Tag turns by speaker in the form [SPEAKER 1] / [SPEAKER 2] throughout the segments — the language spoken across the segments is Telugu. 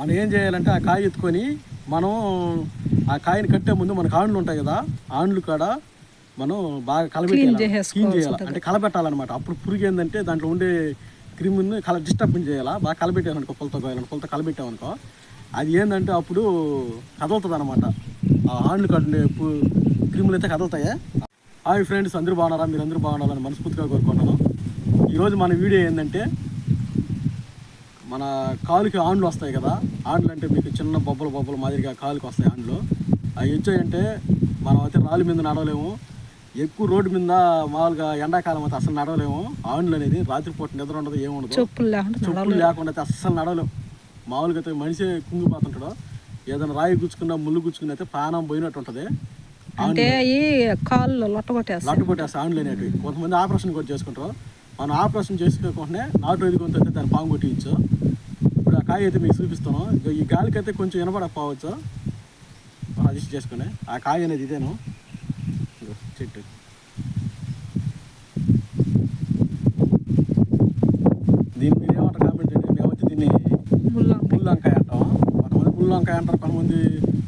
[SPEAKER 1] మనం ఏం చేయాలంటే ఆ కాయ ఎత్తుకొని మనం ఆ కాయని కట్టే ముందు మనకు ఆండ్లు ఉంటాయి కదా ఆండ్లు కాడ మనం బాగా కలబెట్టాలి క్లీన్ చేయాలి. అంటే కలబెట్టాలన్నమాట. అప్పుడు పురుగు ఏంటంటే దాంట్లో ఉండే క్రిమిని కల డిస్టర్బెన్స్ చేయాలా? బాగా కలబెట్టామనుకో పులతో కోయాలని పులతో కలబెట్టామనుకో అది ఏంటంటే అప్పుడు కదులుతుంది అనమాట ఆ ఆండ్లు పు- క్రిములు అయితే కదులుతాయే. హాయ్ ఫ్రెండ్స్ అందరూ బాగున్నారా? మీరు అందరూ బాగున్నారని మనస్ఫూర్తిగా కోరుకుంటున్నాను. ఈరోజు మన వీడియో ఏంటంటే మన కాలుకి ఆండ్లు వస్తాయి కదా ఆండ్లు అంటే మీకు చిన్న బొబ్బలు బొబ్బలు మాదిరిగా కాలుకి వస్తాయి ఆండ్లు. అవి వచ్చాయంటే మనం అయితే రాళ్ళ మీద నడవలేము. ఎక్కువ రోడ్డు మీద మామూలుగా ఎండాకాలం అయితే అసలు నడవలేము. ఆండ్లు అనేది రాత్రిపూట నిద్ర ఉండదు ఏముండదు
[SPEAKER 2] చెప్పులు లేకుండా
[SPEAKER 1] చెప్పులు లేకుండా అయితే అస్సలు నడవలేము. మామూలుగా అయితే మనిషి కుంగిపోతుంటాడు. ఏదైనా రాయి గుచ్చుకున్నా ముళ్ళు గుచ్చుకున్నా అయితే ప్రాణం పోయినట్టు ఉంటుంది.
[SPEAKER 2] అంటే ఈ కాళ్ళు లొట్టగొట్టేస్తాయి.
[SPEAKER 1] లట్టు కొట్టేస్తే ఆండ్లు అనేటివి. కొంతమంది ఆపరేషన్ కూడా చేసుకుంటారు. మనం ఆపరేషన్ చేసుకోకుండా నాటు ఎదుగు అయితే దాన్ని పాము కొట్టించు. ఇప్పుడు ఆ కాయ అయితే మీకు చూపిస్తాను ఈ గాలికి అయితే కొంచెం వినపడకపోవచ్చు. అడ్జస్ట్ చేసుకుని. ఆ కాయ అనేది ఇదేను. చెట్టు. దీని మీద ఏమంటారు కామెంట్ అంటే మేమైతే దీన్ని
[SPEAKER 2] ముళ్ళ
[SPEAKER 1] ముళ్ళు వంకాయ అంటాం. కొంతమంది ముళ్ళు వంకాయ అంటారు కొంతమంది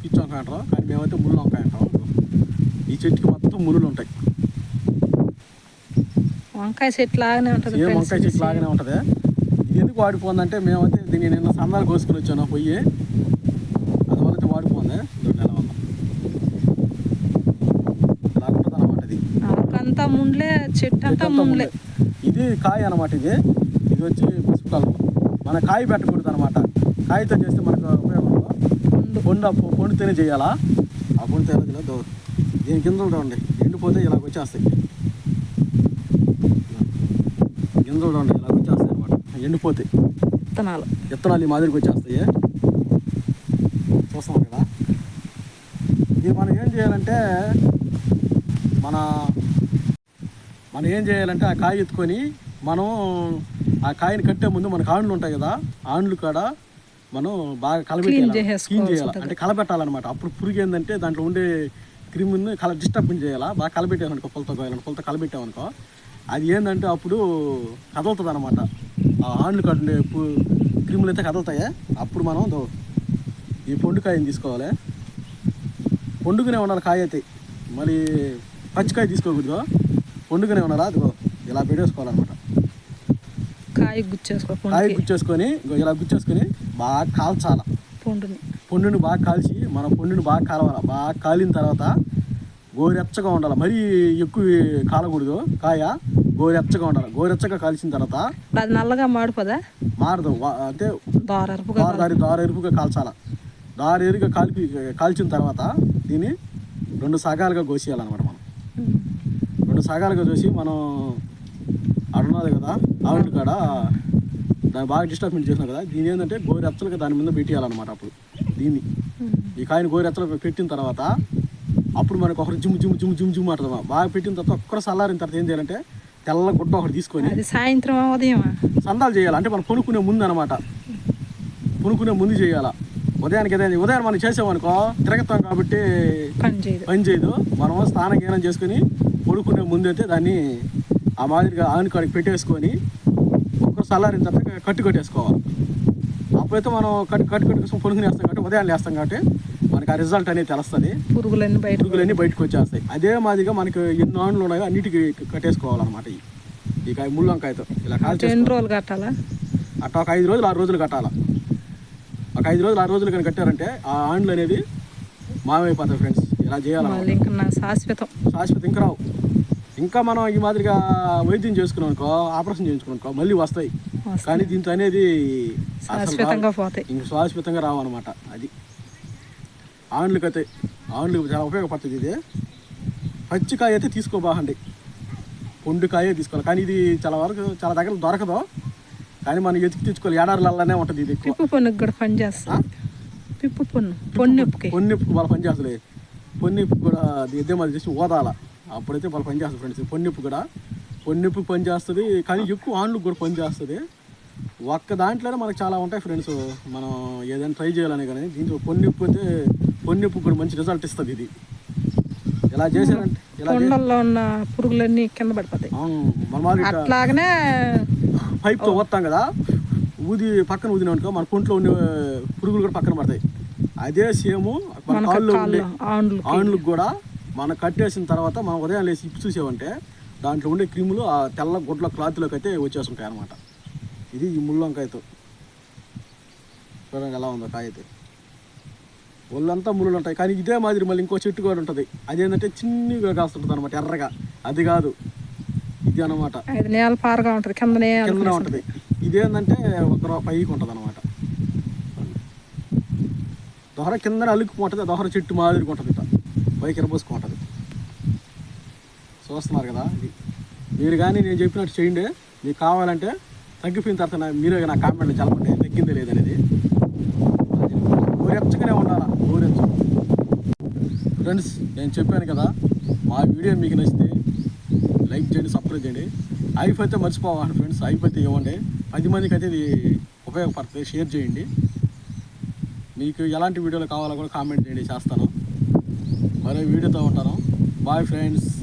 [SPEAKER 1] పిచ్చి వంకాయ అంటారు. కానీ మేమైతే ముళ్ళు వంకాయ అంటాం. ఈ చెట్టుకి మొత్తం ముళ్ళు ఉంటాయి.
[SPEAKER 2] వంకాయ చెట్టు లాగానే ఉంటుంది
[SPEAKER 1] సేమ్
[SPEAKER 2] friends.
[SPEAKER 1] వంకాయ చెట్టు లాగానే ఉంటుంది. ఇది ఎందుకు వాడిపోతుందంటే మేమైతే దీన్ని నిన్న సందాలు కోసుకుని వచ్చాను పొయ్యి అందువల్ల అయితే వాడిపోతుంది ఇదిగో నెల వల్ల ఇలా ఉంటుంది అనమాట ఇది.
[SPEAKER 2] ఆకంతా ముండ్లే చెట్టు అంతా
[SPEAKER 1] అంతా
[SPEAKER 2] ముండ్లే.
[SPEAKER 1] ఇది కాయ అనమాట ఇది. ఇది వచ్చి పసుపు కలర్ మన కాయ పెట్టకూడదు అనమాట కాయతో చేస్తే మనకు ఉపయోగం పొ- పొండితేనే చేయాలా? ఆ పొండితేనే తెలియదు దీని గింజలు చూడండి ఎండిపోతే ఇలాగ వచ్చేస్తాయి. గింజలు చూడండి ఇలాగ వచ్చేస్తాయి అనమాట ఎండిపోతాయి.
[SPEAKER 2] విత్తనాలు.
[SPEAKER 1] విత్తనాలు ఈ మాదిరికి వచ్చేస్తాయి. చూస్తాం కదా. ఇది మనం ఏం చేయాలంటే మన మనం ఏం చేయాలంటే ఆ కాయ ఎత్తుకొని మనం ఆ కాయని కట్టే ముందు మనకు ఆండ్లు ఉంటాయి కదా ఆండ్లు కాడ మనం బాగా కలబెట్టాలి క్లీన్ చేయాలి. అంటే కలబెట్టాలన్నమాట. అప్పుడు పురుగు ఏంటంటే దాంట్లో ఉండే క్రిమిని కల డిస్టర్బెన్స్ చేయాలా? బాగా కలబెట్టామనుకో పులతో కోయాలని పులతో కలబెట్టామనుకో. అది ఏంటంటే అప్పుడు కదులుతుంది అనమాట ఆ ఆండ్లు పు- క్రిములు అయితే కదులుతాయి అప్పుడు మనం దో ఈ పొండుకాయని తీసుకోవాలి. పొండుకునే ఉండాలి కాయ అయితే. మరి పచ్చికాయ తీసుకోకూడదు. పొండుకునే ఉండాలా? అదిగో ఇలా పెట్టేసుకోవాలన్నమాట.
[SPEAKER 2] కాయ గుచ్చేసుకో
[SPEAKER 1] కాయ గుచ్చేసుకొని ఇలా గుచ్చేసుకొని బాగా కాల్చాల.
[SPEAKER 2] పండుని.
[SPEAKER 1] పొండుని బాగా కాల్చి మన పొండుని బాగా కాలవాలి? బాగా కాలిన తర్వాత గోరెచ్చగా ఉండాలి. మరీ ఎక్కువ కాలకూడదు. కాయ గోరెచ్చగా ఉండాలి. గోరెచ్చగా కాల్చిన తర్వాత
[SPEAKER 2] అది నల్లగా మాడిపోదా?
[SPEAKER 1] మారదు. అంటే
[SPEAKER 2] దారరుపుగా
[SPEAKER 1] దారి దారి దారి ఎరుపుగా కాల్చాల. దారి ఎరుగా కాల్పి కాల్చిన తర్వాత దీన్ని రెండు సగాలుగా కోసేయాలన్నమాట మనం. రెండు సగాలుగా చూసి మనం అడున్నది కదా ఆవిడ కాడ దాన్ని బాగా డిస్టర్బెన్స్ చేసినాం కదా దీని ఏంటంటే గోరెచ్చలుగా దాని మీద పెట్టేయాలన్నమాట అప్పుడు. దీన్ని. ఈ కాయని గోరెచ్చలుగా పెట్టిన తర్వాత అప్పుడు మనకు ఒకటి జిమ్ జిమ్ జిమ్ జిమ్ జిమ్ అంటుంది బాగా పెట్టిన తర్వాత ఒక్కరు చల్లారిన తర్వాత ఏం చేయాలంటే తెల్ల గుడ్డ ఒకటి తీసుకొని
[SPEAKER 2] సాయంత్రం ఉదయమా
[SPEAKER 1] సందాలు చేయాలి. అంటే మనం కొనుక్కునే ముందు అనమాట కొనుక్కునే ముందు చేయాలా. ఉదయానికి ఏదైనా ఉదయం మనం చేసామనుకో తిరగతాం కాబట్టి
[SPEAKER 2] పని చేయదు.
[SPEAKER 1] మనం స్నానం గీనం చేసుకుని పడుకునే ముందు అయితే దాన్ని ఆ మాదిరిగా ఆనుకాడికి పెట్టేసుకొని ఒక్కరు చల్లారిన తర్వాత కట్టు కట్టేసుకోవాలి. అప్పుడైతే మనం కట్టు కట్టు కట్టుకొని పడుకుని వేస్తాం కాబట్టి ఉదయం వేస్తాం కాబట్టి మనకి ఆ రిజల్ట్ అనేది తెలుస్తుంది.
[SPEAKER 2] పురుగులన్నీ బయట
[SPEAKER 1] పురుగులన్నీ బయటకు వచ్చేస్తాయి. అదే మాదిరిగా మనకి ఎన్ని ఆన్లు ఉన్నాయో అన్నిటికీ కట్టేసుకోవాలన్నమాట ఈ ఈ కాయ ముళ్ళు వంకాయతో ఇలా కాల్చేసి
[SPEAKER 2] ఎన్ని రోజులు కట్టాలా?
[SPEAKER 1] అట్లా ఒక ఐదు రోజులు ఆరు రోజులు కట్టాల? ఒక ఐదు రోజులు ఆరు రోజులు కానీ కట్టారంటే ఆ ఆండ్లు అనేది మాయమైపోతాయి ఫ్రెండ్స్ ఇలా చేయాలి
[SPEAKER 2] ఇంకా శాశ్వతం.
[SPEAKER 1] శాశ్వత ఇంకా రావు. ఇంకా మనం ఈ మాదిరిగా వైద్యం చేసుకున్నాం అనుకో ఆపరేషన్ చేయించుకున్నాం అనుకో మళ్ళీ వస్తాయి. కానీ దీంతో అనేది
[SPEAKER 2] శాశ్వతంగా పోతాయి.
[SPEAKER 1] ఇంక శాశ్వతంగా రావు అనమాట అది. ఆండ్లకి అయితే ఆండ్లకి చాలా ఉపయోగపడుతుంది ఇది. పచ్చికాయ అయితే తీసుకోబాగండి పొండుకాయే తీసుకోవాలి. కానీ ఇది చాలా వరకు చాలా దగ్గర దొరకదు. కానీ మనం ఎతికి తెచ్చుకోవాలి. ఏడారులల్లనే ఉంటుంది ఇది
[SPEAKER 2] పిప్పు పొన్నుకి కూడా పని చేస్తా. పిప్పు పొన్ను. పొన్నెప్పుకి
[SPEAKER 1] పొన్నిప్పు వాళ్ళ పని చేస్తుంది. పొన్నిప్పు కూడా ఎద్దే మరి చేసి ఓదాల. అప్పుడైతే వాళ్ళు పని చేస్తుంది ఫ్రెండ్స్. పొన్నిప్పు కూడా. పొన్నిప్పు పని చేస్తుంది. కానీ ఎక్కువ ఆన్లు కూడా పని చేస్తుంది. ఒక్క దాంట్లోనే మనకు చాలా ఉంటాయి ఫ్రెండ్స్. మనం ఏదైనా ట్రై చేయాలని కానీ దీంట్లో పొన్నిప్పు అయితే పొన్నిప్పు కూడా మంచి రిజల్ట్ ఇస్తుంది ఇది. ఎలా చేశారంటే ఇలా చే-
[SPEAKER 2] కొండల్లో ఉన్న పురుగులన్నీ కింద పడిపోతాయి. అట్లాగనే
[SPEAKER 1] పైప్తో వస్తాం కదా ఊది పక్కన ఊదిన అనుకో మన పొంట్లో ఉండే పురుగులు కూడా పక్కన పడతాయి. అదే సేమ్ మన కాళ్ళు ఉండే
[SPEAKER 2] కాళ్ళు ఆండ్లు
[SPEAKER 1] ఆన్లకు కూడా మనం కట్టేసిన తర్వాత మనం ఉదయం లేచి ఇప్పు చూసామంటే దాంట్లో ఉండే క్రిములు ఆ తెల్ల గుడ్ల క్లాత్లోకి అయితే వచ్చేస్తుంటాయి అనమాట ఇది ఈ ముళ్ళంకాయతో చూడండి ఎలా ఉందో కాయ అయితే ఒళ్ళంతా ముళ్ళు ఉంటాయి. కానీ ఇదే మాదిరి మళ్ళీ ఇంకో చెట్టు కూడా ఉంటుంది. అదేంటంటే చిన్నగా కాస్తుంటుంది అనమాట ఎర్రగా. అది కాదు. ఇది అనమాట
[SPEAKER 2] అది నేల పారగా ఉంటుంది. కిందనే
[SPEAKER 1] కిందనే ఉంటుంది. ఇదేంటంటే ఒక పైకి ఉంటుంది అనమాట దొహర కిందనే అల్లుకుపోతుంది దొహర చెట్టు మాదిరిగా ఉంటుంది ఇట్లా. పైకి ఎరబోసుకుంటుంది చూస్తున్నారు కదా ఇది. మీరు కానీ నేను చెప్పినట్టు చేయండి. మీకు కావాలంటే తగ్గిపోయిన తర్వాత నా- మీరే నా కామెంట్లో చెప్పండి తగ్గిందే లేదనేది. గోరెచ్చగానే ఉండాలా? ఊరెచ్చు. ఫ్రెండ్స్ నేను చెప్పాను కదా మా వీడియో మీకు నచ్చితే లైక్ చేయండి సబ్స్క్రైబ్ చేయండి. అయిపోతే మర్చిపోవాలి ఫ్రెండ్స్ అయిపోతే ఇవ్వండి. పది మందికి అయితే ఇది ఉపయోగపడుతుంది షేర్ చేయండి. మీకు ఎలాంటి వీడియోలు కావాలో కూడా కామెంట్ చేయండి చేస్తాను. మరో వీడియోతో ఉంటాను. Bye friends